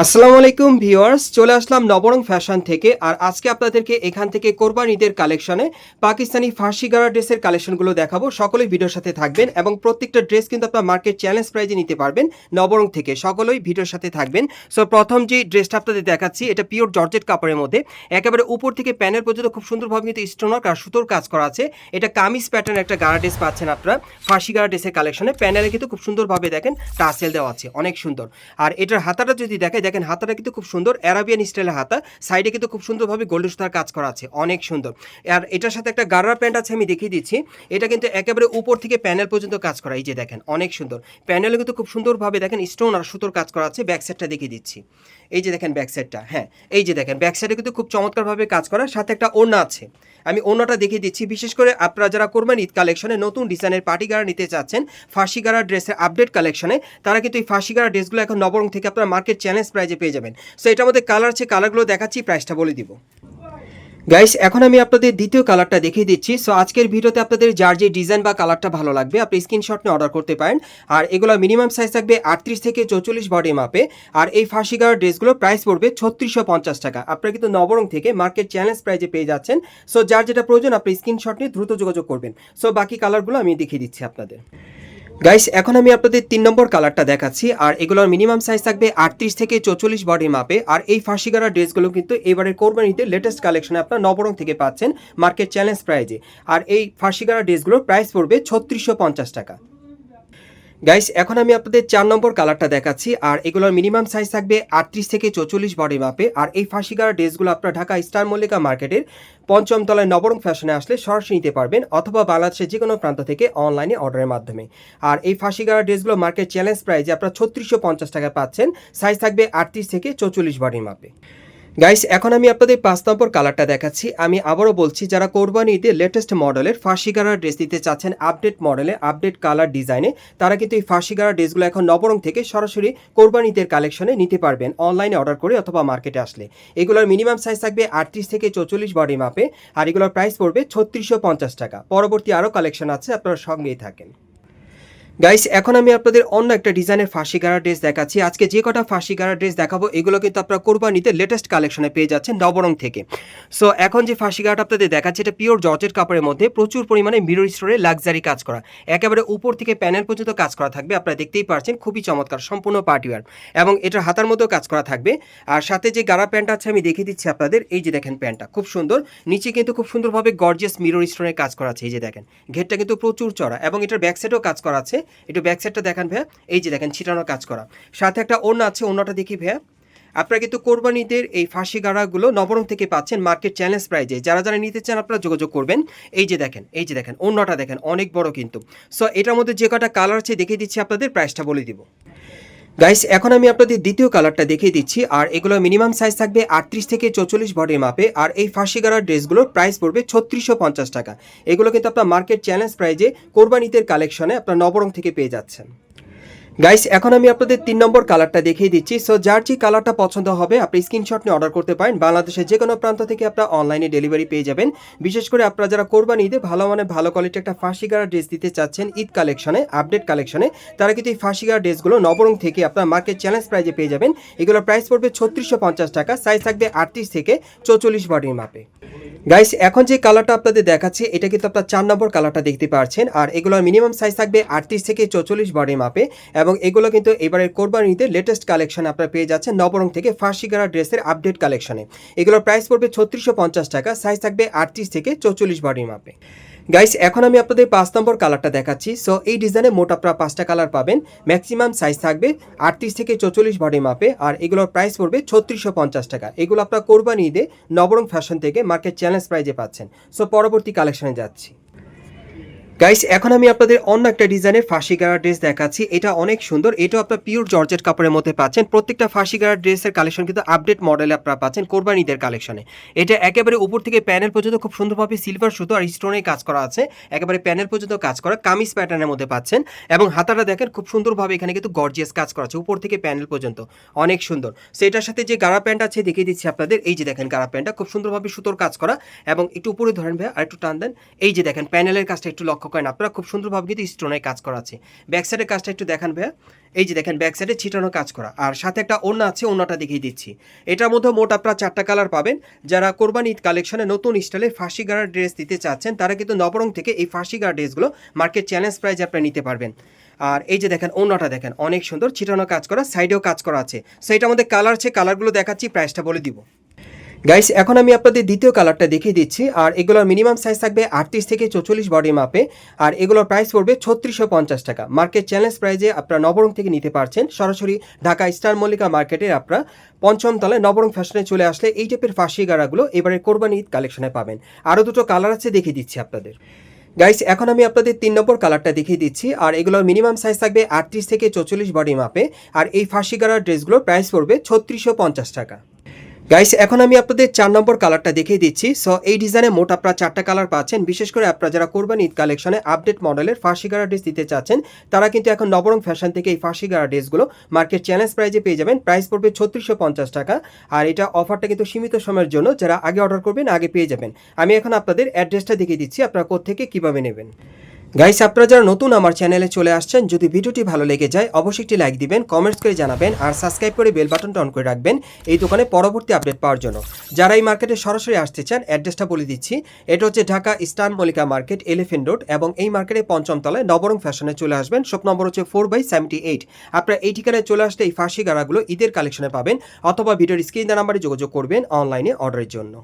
আসসালামু আলাইকুম ভিউয়ার্স, চলে আসলাম নবরং ফ্যাশন থেকে। আর আজকে আপনাদেরকে এখান থেকে কোরবান ঈদের কালেকশনে পাকিস্তানি ফার্সি গারা ড্রেসের কালেকশনগুলো দেখাবো। সকলেই ভিডিওর সাথে থাকবেন এবং প্রত্যেকটা ড্রেস কিন্তু আপনার মার্কেট চ্যালেঞ্জ প্রাইজে নিতে পারবেন নবরং থেকে। সকলেই ভিডিওর সাথে থাকবেন। সো প্রথম যে ড্রেসটা আপনাদের দেখাচ্ছি, এটা পিওর জর্জেট কাপড়ের মধ্যে। একেবারে উপর থেকে প্যানেল পর্যন্ত খুব সুন্দরভাবে কিন্তু স্টোনক আর সুতোর কাজ করা আছে। এটা কামিজ প্যাটার্ন একটা গাড়া ড্রেস পাচ্ছেন আপনারা ফার্সি গারা ড্রেসের কালেকশনে। প্যানেলে কিন্তু খুব সুন্দরভাবে দেখেন টাসেল দেওয়া আছে, অনেক সুন্দর। আর এটার হাতাটা যদি দেখে দেখেন, হাতাটা কিন্তু খুব সুন্দর। অ্যারাবিয়ান স্টাইলের হাতা। সাইডে কিন্তু খুব সুন্দরভাবে গোল্ডেন সুতার কাজ করা আছে। অনেক সুন্দর। আর এটার সাথে একটা গার্ডার প্যান্ট আছে, আমি দেখিয়ে দিচ্ছি। এটা কিন্তু একেবারে উপর থেকে প্যানেল পর্যন্ত কাজ করা, এই যে দেখেন, অনেক সুন্দর। প্যানেলে কিন্তু খুব সুন্দরভাবে দেখেন স্টোন আর সুতোর কাজ করা আছে। ব্যাক সাইডটা দেখিয়ে দিচ্ছি। এই যে দেখেন ব্যাক সাইডটা হ্যাঁ এই যে দেখেন ব্যাক সাইডে কিন্তু খুব চমৎকারভাবে কাজ করার সাথে একটা ওড়না আছে। আমি ওনাটা দেখিয়ে দিচ্ছি, বিশেষ করে আপনারা যারা করবেন ঈদ কালেকশনে নতুন ডিজাইনের পার্টি গাড়া নিতে চাচ্ছেন, ফাঁসি গাড়া ড্রেসের আপডেট কালেকশনে তারা কিন্তু এই ফাঁসি গাড়া ড্রেসগুলো এখন নবরং থেকে আপনারা মার্কেট চ্যালেঞ্জ প্রাইজে পেয়ে যাবেন। সো এটার মধ্যে কালার আছে কালারগুলো দেখাচ্ছি প্রাইসটা বলে দিব। গাইস এখন আমি আপনাদের দ্বিতীয় কালারটা দেখিয়ে দিচ্ছি। সো আজকের ভিডিওতে আপনাদের যার যে ডিজাইন বা কালারটা ভালো লাগবে, আপনি স্ক্রিনশট নিয়ে অর্ডার করতে পারেন। আর এগুলো মিনিমাম সাইজ থাকবে আটত্রিশ থেকে চৌচল্লিশ বডি মাপে আর এই ফাঁসি গাড়ার ড্রেসগুলো প্রাইস পড়বে ছত্রিশশো পঞ্চাশ টাকা। আপনারা কিন্তু নবরং থেকে মার্কেট চ্যালেঞ্জ প্রাইজে পেয়ে যাচ্ছেন। সো যার যেটা প্রয়োজন, আপনি স্ক্রিনশট নিয়ে দ্রুত যোগাযোগ করবেন। সো বাকি কালারগুলো আমি দেখিয়ে দিচ্ছি আপনাদের। গাইস এখন আমি আপনাদের তিন নম্বর কালারটা দেখাচ্ছি, আর এগুলোর মিনিমাম সাইজ থাকবে আটত্রিশ থেকে চৌচল্লিশ বডি মাপে আর এই ফাঁসিগারা ড্রেসগুলো কিন্তু এবারের কোরবানিতে লেটেস্ট কালেকশনে আপনার নবরং থেকে পাচ্ছেন মার্কেট চ্যালেঞ্জ প্রাইজে আর এই ফাঁসিগারা ড্রেসগুলোর প্রাইস পড়বে ছত্রিশশো টাকা। গাইস এখন আমি আপনাদের চার নম্বর কালারটা দেখাচ্ছি, আর এগুলোর মিনিমাম সাইজ থাকবে আটত্রিশ থেকে চৌচল্লিশ বডি মাপে আর এই ফাঁসিগারা ড্রেসগুলো আপনার ঢাকা স্টার মল্লিকা মার্কেটের পঞ্চম তলায় নবরং ফ্যাশনে আসলে সরাসরি নিতে পারবেন, অথবা বাংলাদেশের যে কোনো প্রান্ত থেকে অনলাইনে অর্ডারের মাধ্যমে। আর এই ফাঁসিগারা ড্রেসগুলো মার্কেট চ্যালেঞ্জ প্রাইজে আপনার ছত্রিশশো পঞ্চাশ টাকা পাচ্ছেন সাইজ থাকবে আটত্রিশ থেকে চৌচল্লিশ বডি মাপে গাইস এখন আমি আপনাদের পাঁচ নম্বর কালারটা দেখাচ্ছি। আমি আবারও বলছি, যারা কোরবানি লেটেস্ট মডেলের ফাঁসিগারা ড্রেস দিতে চাচ্ছেন আপডেট মডেলে আপডেট কালার ডিজাইনে তারা কিন্তু এই ফাঁসিগারা ড্রেসগুলো এখন নবরং থেকে সরাসরি কোরবানি ঈদের কালেকশনে নিতে পারবেন। অনলাইনে অর্ডার করে অথবা মার্কেটে আসলে। এগুলোর মিনিমাম সাইজ থাকবে আটত্রিশ থেকে চৌচল্লিশ বডি মাপে আর এগুলোর প্রাইস পড়বে ছত্রিশশো টাকা। পরবর্তী আরও কালেকশন আছে, আপনারা সঙ্গেই থাকেন। গাইস এখন আমি আপনাদের অন্য একটা ডিজাইনের ফাঁসি গাড়া ড্রেস দেখাচ্ছি। আজকে যে কটা ফাঁসি গাড়া ড্রেস দেখাবো, এগুলো কিন্তু আপনারা কোরবানিতে লেটেস্ট কালেকশনে পেয়ে যাচ্ছেন নবরং থেকে। সো এখন যে ফাঁসি গাড়াটা আপনাদের দেখাচ্ছি, এটা পিওর জর্জের কাপড়ের মধ্যে প্রচুর পরিমাণে মিরর স্টোরে লাক্সারি কাজ করা। একেবারে উপর থেকে প্যানেল পর্যন্ত কাজ করা থাকবে, আপনারা দেখতেই পারছেন, খুবই চমৎকার, সম্পূর্ণ পার্টিওয়ার এবং এটার হাতার মধ্যেও কাজ করা থাকবে। আর সাথে যে গাড়া প্যান্টটা আছে, আমি দেখিয়ে দিচ্ছি আপনাদের, এই যে দেখেন প্যান্টটা খুব সুন্দর। নিচে কিন্তু খুব সুন্দরভাবে গর্জিয়াস মিরর স্টোনের কাজ করা আছে, এই যে দেখেন। ঘেরটা কিন্তু প্রচুর চড়া, এবং এটার ব্যাক সাইডেও কাজ করা আছে। একটু ব্যাক সাইডটা দেখান ভাইয়া। এই যে দেখেন ছিটানো কাজ করা। সাথে একটা ওড়না আছে, ওড়নাটা দেখি ভাইয়া। আপনারা কিন্তু কোরবানিদের এই ফাঁসি গাড়াগুলো নবরং থেকে পাচ্ছেন মার্কেট চ্যালেঞ্জ প্রাইজে যারা যারা নিতে চান, আপনারা যোগাযোগ করবেন। এই যে দেখেন, এই যে দেখেন অন্যটা দেখেন, অনেক বড় কিন্তু। সো এটার মধ্যে যে কটা কালার আছে, দেখিয়ে দিচ্ছি আপনাদের প্রাইসটা বলে দিব। গাইস এখন আমি আপনাদের দ্বিতীয় কালারটা দেখিয়ে দিচ্ছি, আর এগুলো মিনিমাম সাইজ থাকবে আটত্রিশ থেকে চৌচল্লিশ বডির মাপে, আর এই ফাঁসি গাড়ার ড্রেসগুলোর প্রাইস পড়বে ছত্রিশশো পঞ্চাশ টাকা। এগুলো কিন্তু আপনার মার্কেট চ্যালেঞ্জ প্রাইজে কোরবানিতের কালেকশনে আপনার নবরং থেকে পেয়ে যাচ্ছেন। গাইস এখন আমি আপনাদের তিন নম্বর কালারটা দেখিয়ে দিচ্ছি। সো যার যে কালারটা পছন্দ হবে, আপনি স্ক্রিনশট নিয়ে অর্ডার করতে পারেন। বাংলাদেশের যে কোনো প্রান্ত থেকে আপনার অনলাইনে ডেলিভারি পেয়ে যাবেন। বিশেষ করে আপনারা যারা কোরবানি ঈদে ভালো মানে ভালো কোয়ালিটি একটা ফাঁসি গাড়া ড্রেস দিতে চাচ্ছেন, ঈদ কালেকশনে আপডেট কালেকশনে তারা কিন্তু এই ফাঁসি গাড়া ড্রেসগুলো নবরং থেকে আপনার মার্কেট চ্যালেঞ্জ প্রাইজে পেয়ে যাবেন। এগুলো প্রাইস পড়বে ছত্রিশশো পঞ্চাশ টাকা সাইজ থাকবে আটত্রিশ থেকে চৌচল্লিশ বডির মাপে। গাইস এখন যে কালারটা আপনাদের দেখাচ্ছি, এটা কিন্তু আপনার চার নম্বর কালারটা দেখতে পাচ্ছেন আর এগুলোর মিনিমাম সাইজ থাকবে আটত্রিশ থেকে চৌচল্লিশ বডির মাপে। এবং এগুলো কিন্তু এবারের কোরবানিতে লেটেস্ট কালেকশন আপনারা পেয়ে যাচ্ছেন নবরং থেকে ফার্সি গাড়া ড্রেসের আপডেট কালেকশনে এগুলোর প্রাইস পড়বে ছত্রিশশো পঞ্চাশ টাকা সাইজ থাকবে আটত্রিশ থেকে চৌচল্লিশ বডি মাপে। গাইস এখন আমি আপনাদের পাঁচ নম্বর কালারটা দেখাচ্ছি। সো এই ডিজাইনে মোট আপনারা পাঁচটা কালার পাবেন। ম্যাক্সিমাম সাইজ থাকবে আটত্রিশ থেকে চৌচল্লিশ বডি মাপে আর এগুলোর প্রাইস পড়বে ছত্রিশশো পঞ্চাশ টাকা। এগুলো আপনার কোরবানি ঈদে নবরং ফ্যাশন থেকে মার্কেট চ্যালেঞ্জ প্রাইজে পাচ্ছেন। সো পরবর্তী কালেকশনে যাচ্ছি। গাইস এখন আমি আপনাদের অন্য একটা ডিজাইনের ফাঁসি গাড়া ড্রেস দেখাচ্ছি। এটা অনেক সুন্দর। এটা আপনার পিওর জর্জেট কাপড়ের মধ্যে পাচ্ছেন। প্রত্যেকটা ফাঁসি গাড়া ড্রেসের কালেকশন কিন্তু আপডেট মডেলে আপনারা পাচ্ছেন কোরবানিদের কালেকশনে এটা একেবারে উপর থেকে প্যানেল পর্যন্ত খুব সুন্দরভাবে সিলভার সুতো আর স্টোনে কাজ করা আছে। একেবারে প্যানেল পর্যন্ত কাজ করা। কামিজ প্যাটার্নের মধ্যে পাচ্ছেন। এবং হাতাটা দেখেন, খুব সুন্দরভাবে এখানে কিন্তু গর্জিয়াস কাজ করা আছে, উপর থেকে প্যানেল পর্যন্ত। অনেক সুন্দর। সো এটার সাথে যে গাড়া প্যান্ট আছে, দেখিয়ে দিচ্ছি আপনাদের। এই যে দেখেন গাড়া প্যান্টটা খুব সুন্দরভাবে সুতোর কাজ করা। এবং একটু উপরে ধরেন ভাই আর একটু টান দেন। এই যে দেখেন প্যানেলের কাজটা একটু লক্ষ্য করেন। আপনারা খুব সুন্দরভাবে কিন্তু স্টোনের কাজ করা আছে। ব্যাক সাইডের কাজটা একটু দেখান ভাইয়া। এই যে দেখেন ব্যাক সাইডে ছিটানো কাজ করা। আর সাথে একটা ওড়না আছে, ওড়নাটা দেখিয়ে দিচ্ছি। এটার মধ্যে মোট আপনারা চারটা কালার পাবেন। যারা কোরবানি ঈদ কালেকশনে নতুন স্টাইলে ফাঁসি গাড়ার ড্রেস দিতে চাচ্ছেন, তারা কিন্তু নবরং থেকে এই ফাঁসি গাড়া ড্রেসগুলো মার্কেট চ্যালেঞ্জ প্রাইজ আপনারা নিতে পারবেন। আর এই যে দেখেন, ওড়নাটা দেখেন, অনেক সুন্দর ছিটানো কাজ করা সাইডেও কাজ করা আছে। সেইটার মধ্যে কালার আছে কালারগুলো দেখাচ্ছি প্রাইসটা বলে দিব। গাইস এখন আমি আপনাদের দ্বিতীয় কালারটা দেখিয়ে দিচ্ছি। আর এগুলোর মিনিমাম সাইজ থাকবে আটত্রিশ থেকে চৌচল্লিশ বডি মাপে আর এগুলোর প্রাইস পড়বে ছত্রিশশো পঞ্চাশ টাকা। মার্কেট চ্যালেঞ্জ প্রাইজে আপনারা নবরং থেকে নিতে পারছেন। সরাসরি ঢাকা স্টার মল্লিকা মার্কেটে আপনারা পঞ্চম তলায় নবরং ফ্যাশনে চলে আসলে এই টাইপের ফাঁসি গাড়াগুলো এবারে কোরবানি ঈদ কালেকশনে পাবেন। আরও দুটো কালার আছে দেখিয়ে দিচ্ছি আপনাদের। গাইস এখন আমি আপনাদের তিন নম্বর কালারটা দেখিয়ে দিচ্ছি। আর এগুলোর মিনিমাম সাইজ থাকবে আটত্রিশ থেকে চৌচল্লিশ বডি মাপে আর এই ফাঁসি গাড়ার ড্রেসগুলোর প্রাইস পড়বে ছত্রিশশো পঞ্চাশ টাকা। গাইস এখন আমি আপনাদের চার নম্বর কালারটা দেখিয়ে দিচ্ছি। সো এই ডিজাইনে মোট আপনারা চারটা কালার পাচ্ছেন। বিশেষ করে আপনারা যারা কোরবানি ঈদ কালেকশনে আপডেট মডেলের ফাঁসি গাড়া ড্রেস দিতে চাচ্ছেন, তারা কিন্তু এখন নবরং ফ্যাশন থেকে এই ফাঁসি গাড়া ড্রেসগুলো মার্কেট চ্যালেঞ্জ প্রাইজে পেয়ে যাবেন। প্রাইস পড়বে ছত্রিশশো পঞ্চাশ টাকা। আর এটা অফারটা কিন্তু সীমিত সময়ের জন্য যারা আগে অর্ডার করবেন, আগে পেয়ে যাবেন। আমি এখন আপনাদের অ্যাড্রেসটা দেখিয়ে দিচ্ছি। আপনারা কোথেকে কীভাবে নেবেন? গাইস, আপনারা যারা নতুন আমার চ্যানেলে চলে আসছেন, যদি ভিডিওটি ভালো লেগে যায়, অবশ্যই একটি লাইক দিবেন কমেন্টস করে জানাবেন, আর সাবস্ক্রাইব করে বেল বাটনটা অন করে রাখবেন এই দোকানে পরবর্তী আপডেট পাওয়ার জন্য। যারা এই মার্কেটে সরাসরি আসতে চান অ্যাড্রেসটা বলে দিচ্ছি। এটা হচ্ছে Dhaka eastern Mallika market elephant road এবং এই মার্কেটে পঞ্চম তলায় নবরং ফ্যাশনে চলে আসবেন। শপ নম্বর হচ্ছে ফোর বাই সেভেন্টি এইট আপনারা এই ঠিকানায় চলে আসলে এই ফাঁসি গাড়াগুলো ঈদের কালেকশনে পাবেন, অথবা ভিডিওর স্ক্রিন নাম্বারে যোগাযোগ করবেন অনলাইনে অর্ডারের জন্য।